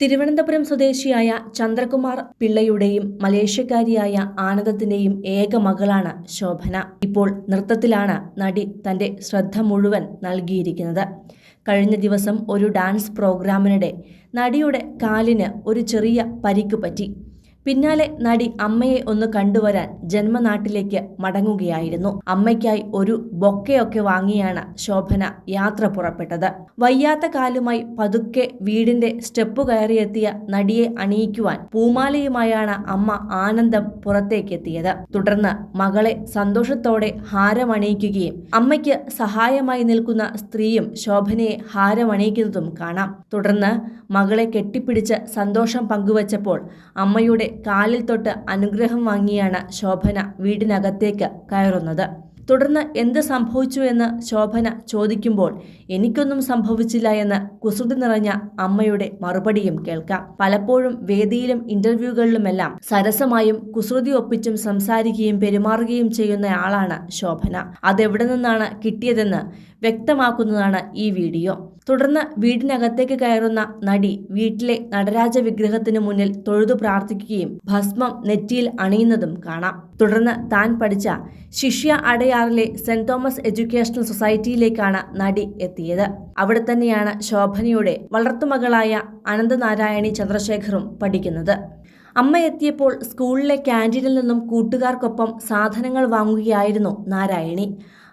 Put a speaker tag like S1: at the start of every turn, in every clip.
S1: തിരുവനന്തപുരം സ്വദേശിയായ ചന്ദ്രകുമാർ പിള്ളയുടെയും മലേഷ്യക്കാരിയായ ആനന്ദത്തിന്റെയും ഏക മകളാണ് ശോഭന. ഇപ്പോൾ നൃത്തത്തിലാണ് നടി തന്റെ ശ്രദ്ധ മുഴുവൻ നൽകിയിരിക്കുന്നത്. കഴിഞ്ഞ ദിവസം ഒരു ഡാൻസ് പ്രോഗ്രാമിനിടെ നടിയുടെ കാലിന് ഒരു ചെറിയ പരിക്ക് പറ്റി. പിന്നാലെ നടി അമ്മയെ ഒന്ന് കണ്ടുവരാൻ ജന്മനാട്ടിലേക്ക് മടങ്ങുകയായിരുന്നു. അമ്മയ്ക്കായി ഒരു ബൊക്കെയൊക്കെ വാങ്ങിയാണ് ശോഭന യാത്ര പുറപ്പെട്ടത്. വയ്യാത്ത കാലുമായി പതുക്കെ വീടിന്റെ സ്റ്റെപ്പ് കയറിയെത്തിയ നടിയെ അണിയിക്കുവാൻ പൂമാലയുമായാണ് അമ്മ ആനന്ദം പുറത്തേക്കെത്തിയത്. തുടർന്ന് മകളെ സന്തോഷത്തോടെ ഹാരമണിയിക്കുകയും അമ്മയ്ക്ക് സഹായമായി നിൽക്കുന്ന സ്ത്രീയും ശോഭനയെ ഹാരമണിയിക്കുന്നതും കാണാം. തുടർന്ന് മകളെ കെട്ടിപ്പിടിച്ച് സന്തോഷം പങ്കുവച്ചപ്പോൾ അമ്മയുടെ കാലിൽ തൊട്ട് അനുഗ്രഹം വാങ്ങിയാണ് ശോഭന വീടിനകത്തേക്ക് കയറുന്നത്. തുടർന്ന് എന്ത് സംഭവിച്ചു എന്ന് ശോഭന ചോദിക്കുമ്പോൾ എനിക്കൊന്നും സംഭവിച്ചില്ല എന്ന് കുസൃതി നിറഞ്ഞ അമ്മയുടെ മറുപടിയും കേൾക്കാം. പലപ്പോഴും വേദിയിലും ഇന്റർവ്യൂകളിലുമെല്ലാം സരസമായും കുസൃതി ഒപ്പിച്ചും സംസാരിക്കുകയും പെരുമാറുകയും ചെയ്യുന്ന ആളാണ് ശോഭന. അതെവിടെ നിന്നാണ് കിട്ടിയതെന്ന് വ്യക്തമാക്കുന്നതാണ് ഈ വീഡിയോ. തുടർന്ന് വീടിനകത്തേക്ക് കയറുന്ന നടി വീട്ടിലെ നടരാജ വിഗ്രഹത്തിനു മുന്നിൽ തൊഴുതു പ്രാർത്ഥിക്കുകയും ഭസ്മം നെറ്റിയിൽ അണിയുന്നതും കാണാം. തുടർന്ന് താൻ പഠിച്ച ശിഷ്യ അടയാറിലെ സെന്റ് തോമസ് എഡ്യൂക്കേഷണൽ സൊസൈറ്റിയിലേക്കാണ് നടി എത്തിയത്. അവിടെ തന്നെയാണ് ശോഭനയുടെ വളർത്തുമകളായ അനന്തനാരായണി ചന്ദ്രശേഖറും പഠിക്കുന്നത്. അമ്മ എത്തിയപ്പോൾ സ്കൂളിലെ ക്യാന്റീനിൽ നിന്നും കൂട്ടുകാർക്കൊപ്പം സാധനങ്ങൾ വാങ്ങുകയായിരുന്നു നാരായണി.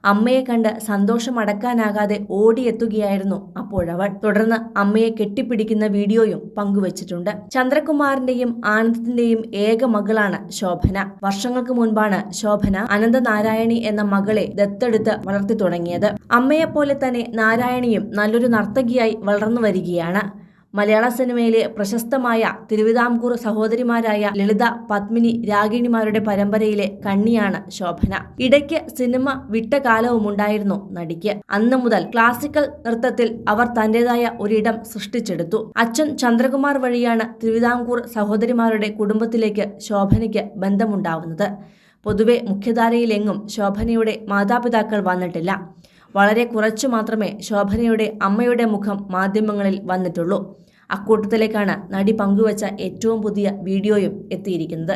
S1: അമ്മയെ കണ്ട് സന്തോഷം അടക്കാനാകാതെ ഓടിയെത്തുകയായിരുന്നു അപ്പോഴവൾ തുടർന്ന് അമ്മയെ കെട്ടിപ്പിടിക്കുന്ന വീഡിയോയും പങ്കുവച്ചിട്ടുണ്ട്. ചന്ദ്രകുമാറിന്റെയും ആനന്ദത്തിന്റെയും ഏക മകളാണ് ശോഭന. വർഷങ്ങൾക്ക് മുൻപാണ് ശോഭന അനന്തനാരായണി എന്ന മകളെ ദത്തെടുത്ത് വളർത്തി തുടങ്ങിയത്. അമ്മയെപ്പോലെ തന്നെ നാരായണിയും നല്ലൊരു നർത്തകിയായി വളർന്നു വരികയാണ്. മലയാള സിനിമയിലെ പ്രശസ്തമായ തിരുവിതാംകൂർ സഹോദരിമാരായ ലളിത പത്മിനി രാഗിണിമാരുടെ പരമ്പരയിലെ കണ്ണിയാണ് ശോഭന. ഇടയ്ക്ക് സിനിമ വിട്ട കാലവുമുണ്ടായിരുന്നു നടിക്ക്. അന്നു മുതൽ ക്ലാസിക്കൽ നൃത്തത്തിൽ അവർ തന്റേതായ ഒരിടം സൃഷ്ടിച്ചെടുത്തു. അച്ഛൻ ചന്ദ്രകുമാർ വഴിയാണ് തിരുവിതാംകൂർ സഹോദരിമാരുടെ കുടുംബത്തിലേക്ക് ശോഭനയ്ക്ക് ബന്ധമുണ്ടാവുന്നത്. പൊതുവെ മുഖ്യധാരയിലെങ്ങും ശോഭനയുടെ മാതാപിതാക്കൾ വന്നിട്ടില്ല. വളരെ കുറച്ചു മാത്രമേ ശോഭനയുടെ അമ്മയുടെ മുഖം മാധ്യമങ്ങളിൽ വന്നിട്ടുള്ളൂ. അക്കൂട്ടത്തിലേക്കാണ് നടി പങ്കുവച്ച ഏറ്റവും പുതിയ വീഡിയോയും എത്തിയിരിക്കുന്നത്.